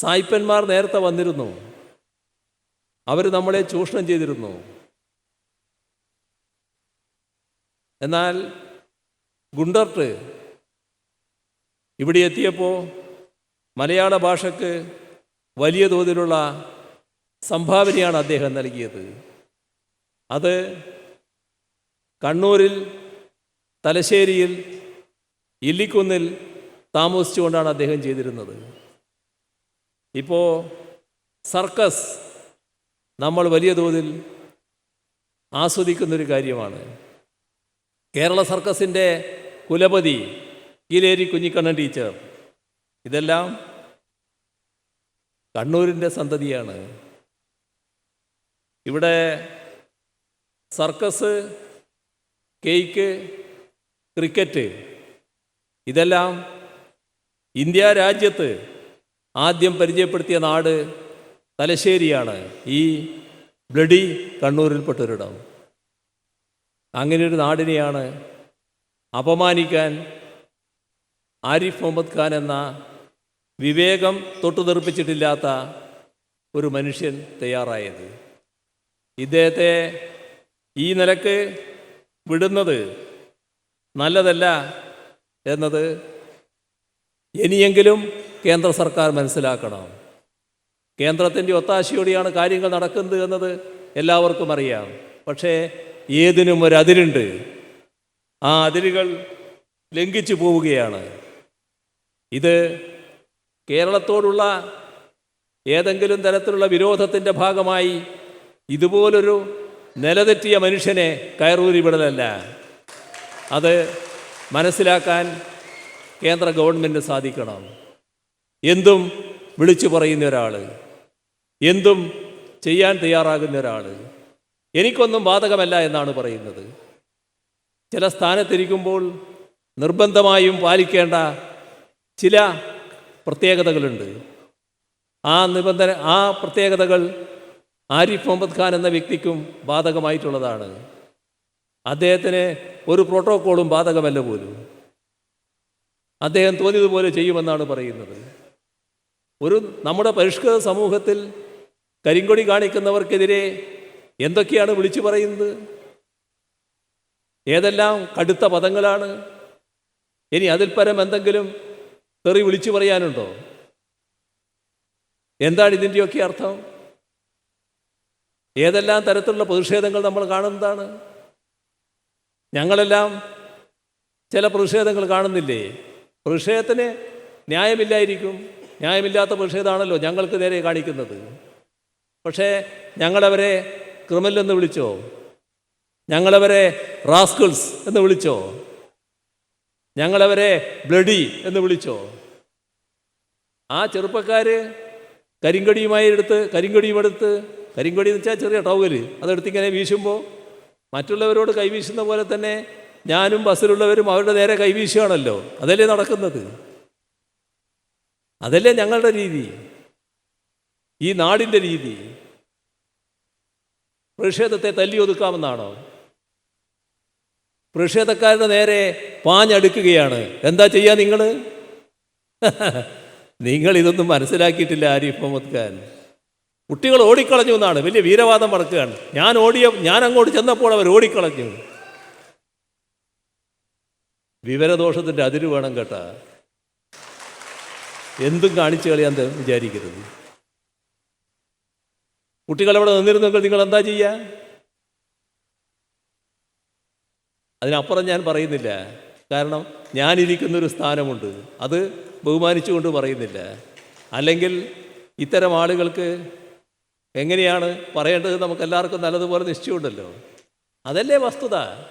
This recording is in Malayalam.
സായിപ്പന്മാർ നേരത്തെ വന്നിരുന്നു. അവർ നമ്മളെ ചൂഷണം ചെയ്തിരുന്നു. എന്നാൽ ഗുണ്ടർട്ട് ഇവിടെ എത്തിയപ്പോൾ മലയാള ഭാഷയ്ക്ക് വലിയ തോതിലുള്ള സംഭാവനയാണ് അദ്ദേഹം നൽകിയത്. അത് കണ്ണൂരിൽ തലശ്ശേരിയിൽ ഇല്ലിക്കുന്നിൽ താമസിച്ചുകൊണ്ടാണ് അദ്ദേഹം ചെയ്തിരുന്നത്. ഇപ്പോൾ സർക്കസ് നമ്മൾ വലിയ തോതിൽ ആസ്വദിക്കുന്നൊരു കാര്യമാണ്. കേരള സർക്കസിന്റെ കുലപതി കീലേരി കുഞ്ഞിക്കണ്ണൻ ടീച്ചർ. ഇതെല്ലാം കണ്ണൂരിന്റെ സന്തതിയാണ്. ഇവിടെ സർക്കസ് കേക്ക് ക്രിക്കറ്റ് ഇതെല്ലാം ഇന്ത്യ രാജ്യത്ത് ആദ്യം പരിചയപ്പെടുത്തിയ നാട് തലശ്ശേരിയാണ്. ഈ ബ്ലഡി കണ്ണൂരിൽപ്പെട്ടൊരിടം. അങ്ങനെ ഒരു നാടിനെയാണ് അപമാനിക്കാൻ ആരിഫ് മുഹമ്മദ് ഖാൻ എന്ന വിവേകം തൊട്ടു തെറിപ്പിച്ചിട്ടില്ലാത്ത ഒരു മനുഷ്യൻ തയ്യാറായത്. ഇദ്ദേഹത്തെ ഈ നിലയ്ക്ക് വിടുന്നത് നല്ലതല്ല എന്നത് ഇനിയെങ്കിലും കേന്ദ്ര സർക്കാർ മനസ്സിലാക്കണം. കേന്ദ്രത്തിന്റെ ഒത്താശയോടെയാണ് കാര്യങ്ങൾ നടക്കുന്നത് എന്നത് എല്ലാവർക്കും അറിയാം. പക്ഷേ ഏതിനും ഒരു അതിരുണ്ട്. ആ അതിരുകൾ ലംഘിച്ചു പോവുകയാണ്. ഇത് കേരളത്തോടുള്ള ഏതെങ്കിലും തരത്തിലുള്ള വിരോധത്തിന്റെ ഭാഗമായി ഇതുപോലൊരു നിലതെറ്റിയ മനുഷ്യനെ കയറൂരി വിടലല്ല. അത് മനസ്സിലാക്കാൻ കേന്ദ്ര ഗവൺമെന്റ് സാധിക്കണം. എന്തും വിളിച്ചു പറയുന്ന ഒരാൾ എന്തും ചെയ്യാൻ തയ്യാറാകുന്ന ഒരാൾ എനിക്കൊന്നും ബാധകമല്ല എന്നാണ് പറയുന്നത്. ചില സ്ഥാനത്തിരിക്കുമ്പോൾ നിർബന്ധമായും പാലിക്കേണ്ട ചില പ്രത്യേകതകളുണ്ട്. ആ നിബന്ധന ആ പ്രത്യേകതകൾ ആരിഫ് മുഹമ്മദ് ഖാൻ എന്ന വ്യക്തിക്കും ബാധകമായിട്ടുള്ളതാണ്. അദ്ദേഹത്തിന് ഒരു പ്രോട്ടോക്കോളും ബാധകമല്ല പോലും. അദ്ദേഹം തോന്നിയതുപോലെ ചെയ്യുമെന്നാണ് പറയുന്നത്. ഒരു നമ്മുടെ പരിഷ്കൃത സമൂഹത്തിൽ കരിങ്കൊടി കാണിക്കുന്നവർക്കെതിരെ എന്തൊക്കെയാണ് വിളിച്ചു പറയുന്നത്? ഏതെല്ലാം കടുത്ത പദങ്ങളാണ്? ഇനി അതിൽ പരം എന്തെങ്കിലും തെറി വിളിച്ചു പറയാനുണ്ടോ? എന്താണ് ഇതിന്റെയൊക്കെ അർത്ഥം? ഏതെല്ലാം തരത്തിലുള്ള പ്രതിഷേധങ്ങൾ നമ്മൾ കാണുന്നതാണ്? ഞങ്ങളെല്ലാം ചില പ്രതിഷേധങ്ങൾ കാണുന്നില്ലേ? പ്രതിഷേധത്തിന് ന്യായമില്ലായിരിക്കും. ന്യായമില്ലാത്ത പ്രതിഷേധമാണല്ലോ ഞങ്ങൾക്ക് നേരെ കാണിക്കുന്നത്. പക്ഷേ ഞങ്ങളവരെ ക്രിമിനൽ എന്ന് വിളിച്ചോ? ഞങ്ങളവരെ റാസ്കിൾസ് എന്ന് വിളിച്ചോ? ഞങ്ങളവരെ ബ്ലഡി എന്ന് വിളിച്ചോ? ആ ചെറുപ്പക്കാർ കരിങ്കടിയുമായി എടുത്ത് കരിങ്കടിയുമെടുത്ത് കരിങ്കടി എന്ന് വെച്ചാൽ ചെറിയ ടവൽ അതെടുത്ത് ഇങ്ങനെ വീശുമ്പോൾ മറ്റുള്ളവരോട് കൈവീശുന്ന പോലെ തന്നെ ഞാനും ബസ്സിലുള്ളവരും അവരുടെ നേരെ കൈവീശുകയാണല്ലോ അതല്ലേ നടക്കുന്നത്? അതല്ലേ ഞങ്ങളുടെ രീതി. ഈ നാടിന്റെ രീതി. പ്രതിഷേധത്തെ തല്ലി ഒതുക്കാമെന്നാണോ പ്രതിഷേധക്കാരുടെ നേരെ പാഞ്ഞടുക്കുകയാണ്. എന്താ ചെയ്യുക നിങ്ങൾ നിങ്ങൾ ഇതൊന്നും മനസ്സിലാക്കിയിട്ടില്ല ആരിഫ് മുഹമ്മദ് ഖാൻ. കുട്ടികൾ ഓടിക്കളഞ്ഞു എന്നാണ്. വലിയ വീരവാദം പറക്കുകയാണ് ഞാൻ ഓടിയ ഞാൻ അങ്ങോട്ട് ചെന്നപ്പോൾ അവർ ഓടിക്കളഞ്ഞു. വിവരദോഷത്തിന്റെ അതിര് വേണം കേട്ടാ. എന്തും കാണിച്ചു കളയാൻ വിചാരിക്കരുത്. കുട്ടികൾ അവിടെ നിന്നിരുന്നെങ്കിൽ നിങ്ങൾ എന്താ ചെയ്യുക അതിനപ്പുറം ഞാൻ പറയുന്നില്ല. കാരണം ഞാനിരിക്കുന്നൊരു സ്ഥാനമുണ്ട്. അത് ബഹുമാനിച്ചുകൊണ്ട് പറയുന്നില്ല. അല്ലെങ്കിൽ ഇത്തരം ആളുകൾക്ക് എങ്ങനെയാണ് പറയേണ്ടത്? നമുക്ക് എല്ലാവർക്കും നല്ലതുപോലെ നിശ്ചയമുണ്ടല്ലോ. അതല്ലേ വസ്തുത.